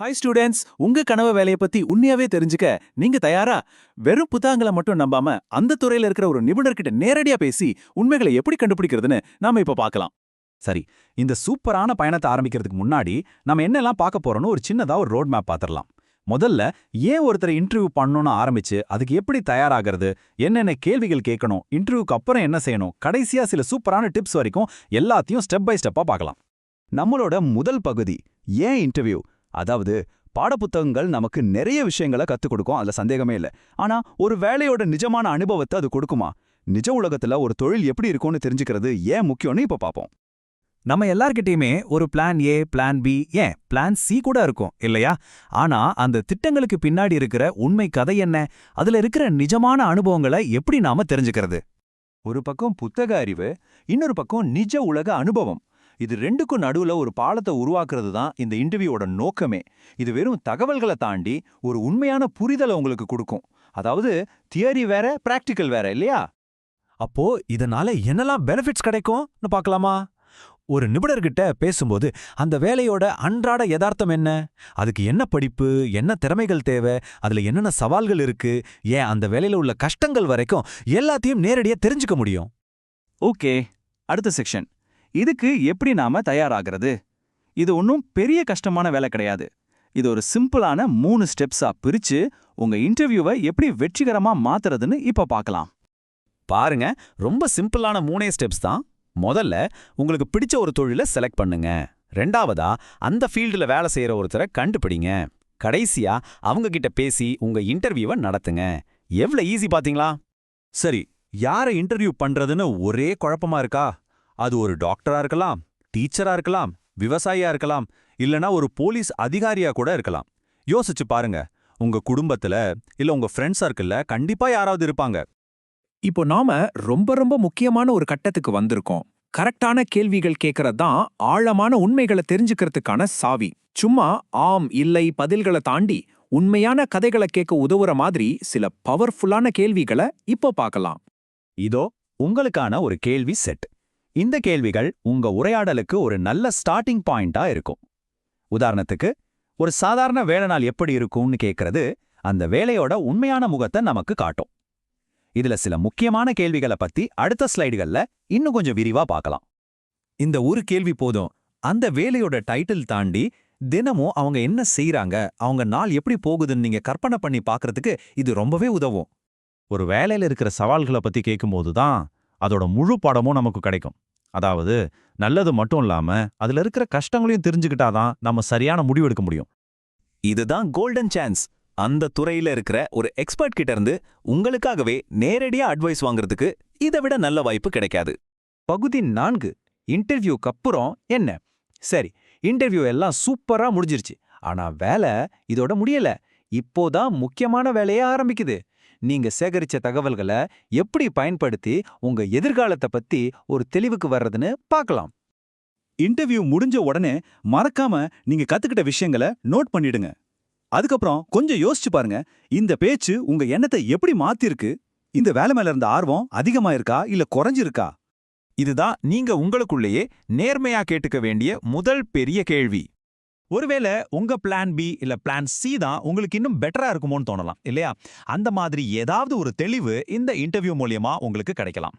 Hi students உங்க கனவு வேலையை பத்தி உண்மையாவே தெரிஞ்சுக்க நீங்க தயாரா? வெறும் புத்தகங்களை மட்டும் நம்பாம அந்த துறையில இருக்கிற ஒரு நிபுணர்கிட்ட நேரடியா பேசி உண்மைகளை எப்படி கண்டுபிடிக்கிறதுன்னு நாம இப்ப பார்க்கலாம். சரி இந்த சூப்பரான பயணத்தை ஆரம்பிக்கிறதுக்கு முன்னாடி நம்ம என்னெல்லாம் பார்க்க போறோம்னு ஒரு சின்னதா ஒரு ரோட் மேப் பார்த்துடலாம் முதல்ல ஏன் ஒருத்தரை இன்டர்வியூ பண்ணணும்னு ஆரம்பிச்சு அதுக்கு எப்படி தயாராகிறது என்னென்ன கேள்விகள் கேட்கணும் இன்டர்வியூக்கு அப்புறம் என்ன செய்யணும் கடைசியா சில சூப்பரான டிப்ஸ் வரைக்கும் எல்லாத்தையும் ஸ்டெப் பை ஸ்டெப்பா பார்க்கலாம். நம்மளோட முதல் பகுதி ஏன் இன்டர்வியூ அதாவது பாடப்புத்தகங்கள் நமக்கு நிறைய விஷயங்களை கற்றுக் கொடுக்கும் அதுல சந்தேகமே இல்லை. ஆனா ஒரு வேலையோட நிஜமான அனுபவத்தை அது கொடுக்குமா? நிஜ உலகத்துல ஒரு தொழில் எப்படி இருக்கும்னு தெரிஞ்சுக்கிறது ஏன் முக்கியம்னு இப்ப பார்ப்போம் நம்ம எல்லார்கிட்டயுமே ஒரு பிளான் ஏ பிளான் பி ஏன்? பிளான் சி கூட இருக்கும் இல்லையா? ஆனா அந்த திட்டங்களுக்கு பின்னாடி இருக்கிற உண்மை கதை என்ன? அதுல இருக்கிற நிஜமான அனுபவங்களை எப்படி நாம தெரிஞ்சுக்கிறது? ஒரு பக்கம் புத்தக அறிவு இன்னொரு பக்கம் நிஜ உலக அனுபவம். இது ரெண்டுக்கும் நடுவுல ஒரு பாலத்தை உருவாக்குறது தான் இந்த இன்டர்வியூவோட நோக்கமே. இது வெறும் தகவல்களை தாண்டி ஒரு உண்மையான புரிதலை உங்களுக்கு கொடுக்கும். அதாவது தியரி வேற பிராக்டிக்கல் வேற இல்லையா? அப்போ இதனால என்னெல்லாம் பெனிஃபிட்ஸ் கிடைக்கும்னு பார்க்கலாமா? ஒரு நிபுணர்கிட்ட பேசும்போது அந்த வேலையோட அன்றாட யதார்த்தம் என்ன? அதுக்கு என்ன படிப்பு என்ன திறமைகள் தேவை அதுல என்னென்ன சவால்கள் இருக்கு ஏன் அந்த வேலையில உள்ள கஷ்டங்கள் வரைக்கும் எல்லாத்தையும் நேரடியா தெரிஞ்சுக்க முடியும்? ஓகே. அடுத்த செக்ஷன் இதுக்கு எப்படி நாம தயாராகிறது? இது ஒன்றும் பெரிய கஷ்டமான வேலை கிடையாது. இது ஒரு சிம்பிளான மூணு ஸ்டெப்ஸா பிரிச்சு உங்க இன்டர்வியூவை எப்படி வெற்றிகரமா மாத்துறதுன்னு இப்ப பார்க்கலாம். பாருங்க ரொம்ப சிம்பிளான மூணே ஸ்டெப்ஸ் தான். முதல்ல உங்களுக்கு பிடிச்ச ஒரு தொழிலை செலக்ட் பண்ணுங்க. ரெண்டாவதா அந்த ஃபீல்டில் வேலை செய்யற ஒருத்தரை கண்டுபிடிங்க. கடைசியா அவங்க கிட்ட பேசி உங்க இன்டர்வியூவை நடத்துங்க. எவ்வளவு ஈஸி பாத்தீங்களா? சரி யாரை இன்டர்வியூ பண்றதுன்னு ஒரே குழப்பமா இருக்கா? அது ஒரு டாக்டரா இருக்கலாம் டீச்சரா இருக்கலாம் விவசாயியா இருக்கலாம் இல்லனா ஒரு போலீஸ் அதிகாரியா கூட இருக்கலாம். யோசிச்சு பாருங்க உங்க குடும்பத்துல இல்ல உங்க ஃப்ரெண்ட் சர்க்கிள்ல கண்டிப்பா யாராவது இருப்பாங்க. இப்போ நாம ரொம்ப ரொம்ப முக்கியமான ஒரு கட்டத்துக்கு வந்திருக்கோம். கரெக்டான கேள்விகள் கேட்கறது தான் ஆழமான உண்மைகளை தெரிஞ்சுக்கிறதுக்கான சாவி. சும்மா ஆம் இல்லை பதில்களை தாண்டி உண்மையான கதைகளை கேட்க உதவுற மாதிரி சில பவர்ஃபுல்லான கேள்விகளை இப்போ பார்க்கலாம். இதோ உங்களுக்கான ஒரு கேள்வி செட் இந்த கேள்விகள் உங்க உரையாடலுக்கு ஒரு நல்ல ஸ்டார்டிங் பாயிண்டா இருக்கும். உதாரணத்துக்கு ஒரு சாதாரண வேலை நாள் எப்படி இருக்கும்னு கேட்கறது அந்த வேலையோட உண்மையான முகத்தை நமக்கு காட்டும். இதுல சில முக்கியமான கேள்விகளை பத்தி அடுத்த ஸ்லைடுகள்ல இன்னும் கொஞ்சம் விரிவா பார்க்கலாம் இந்த ஒரு கேள்வி போதும். அந்த வேலையோட டைட்டில் தாண்டி தினமும் அவங்க என்ன செய்றாங்க அவங்க நாள் எப்படி போகுதுன்னு நீங்க கற்பனை பண்ணி பார்க்கறதுக்கு இது ரொம்பவே உதவும். ஒரு வேலையில இருக்கிற சவால்களை பத்தி கேட்கும்போது தான் அதோட முழு படமும் நமக்கு கிடைக்கும். அதாவது நல்லது மட்டும் இல்லாம அதுல இருக்கிற கஷ்டங்களையும் தெரிஞ்சுக்கிட்டாதான் நம்ம சரியான முடிவு எடுக்க முடியும். இதுதான் கோல்டன் சான்ஸ் அந்த துறையில இருக்கிற ஒரு எக்ஸ்பர்ட் கிட்ட இருந்து உங்களுக்காகவே நேரடியா அட்வைஸ் வாங்குறதுக்கு இதை விட நல்ல வாய்ப்பு கிடைக்காது. பகுதி நான்கு. இன்டர்வியூக்கு அப்புறம் என்ன? சரி இன்டர்வியூ எல்லாம் சூப்பரா முடிஞ்சிருச்சு. ஆனா வேலை இதோட முடியல. இப்போதான் முக்கியமான வேலையே ஆரம்பிக்குது. நீங்க சேகரிச்ச தகவல்களை எப்படி பயன்படுத்தி உங்க எதிர்காலத்தை பத்தி ஒரு தெளிவுக்கு வர்றதுன்னு பார்க்கலாம் இன்டர்வியூ முடிஞ்ச உடனே மறக்காம நீங்க கத்துக்கிட்ட விஷயங்களை நோட் பண்ணிடுங்க. அதுக்கப்புறம் கொஞ்சம் யோசிச்சு பாருங்க இந்த பேச்சு உங்க எண்ணத்தை எப்படி மாத்திருக்கு? இந்த வேலை மேல இருந்த ஆர்வம் அதிகமா இருக்கா? இல்ல குறைஞ்சிருக்கா? இதுதான் நீங்க உங்களுக்குள்ளேயே நேர்மையா கேட்டுக்க வேண்டிய முதல் பெரிய கேள்வி. ஒருவேளை உங்க பிளான் பி இல்ல பிளான் சி தான் உங்களுக்கு இன்னும் பெட்டரா இருக்குமோன்னு தோணலாம் இல்லையா? அந்த மாதிரி ஏதாவது ஒரு தெளிவு இந்த இன்டர்வியூ மூலியமா உங்களுக்கு கிடைக்கலாம்.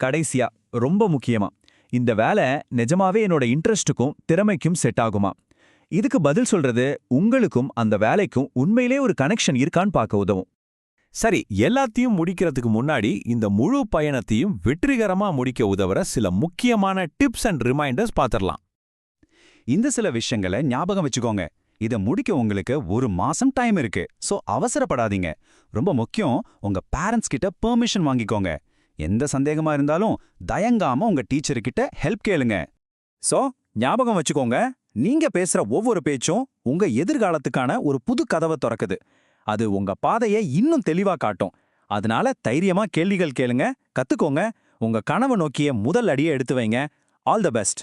கடைசியா ரொம்ப முக்கியமா இந்த வேலை நிஜமாவே என்னோட இன்ட்ரெஸ்ட்டுக்கும் திறமைக்கும் செட் ஆகுமா? இதுக்கு பதில் சொல்றது உங்களுக்கும் அந்த வேலைக்கும் உண்மையிலே ஒரு கனெக்ஷன் இருக்கான்னு பார்க்க உதவும். சரி எல்லாத்தையும் முடிக்கிறதுக்கு முன்னாடி இந்த முழு பயணத்தையும் வெற்றிகரமா முடிக்க உதவுற சில முக்கியமான டிப்ஸ் அண்ட் ரிமைண்டர்ஸ் பார்த்துடலாம் இந்த சில விஷயங்களை ஞாபகம் வச்சுக்கோங்க. இத முடிக்க உங்களுக்கு ஒரு மாசம் டைம் இருக்கு. சோ அவசரப்படாதீங்க. ரொம்ப முக்கியம் உங்க பேரண்ட்ஸ் கிட்ட பெர்மிஷன் வாங்கிக்கோங்க. எந்த சந்தேகமா இருந்தாலும் தயங்காம உங்க டீச்சர் கிட்ட ஹெல்ப் கேளுங்க. சோ ஞாபகம் வச்சுக்கோங்க. நீங்க பேசுற ஒவ்வொரு பேச்சும் உங்க எதிர்காலத்துக்கான ஒரு புது கதவை திறக்குது. அது உங்க பாதையை இன்னும் தெளிவா காட்டும். அதனால தைரியமா கேள்விகள் கேளுங்க கத்துக்கோங்க. உங்க கனவை நோக்கிய முதல் அடியை எடுத்து வைங்க. All the best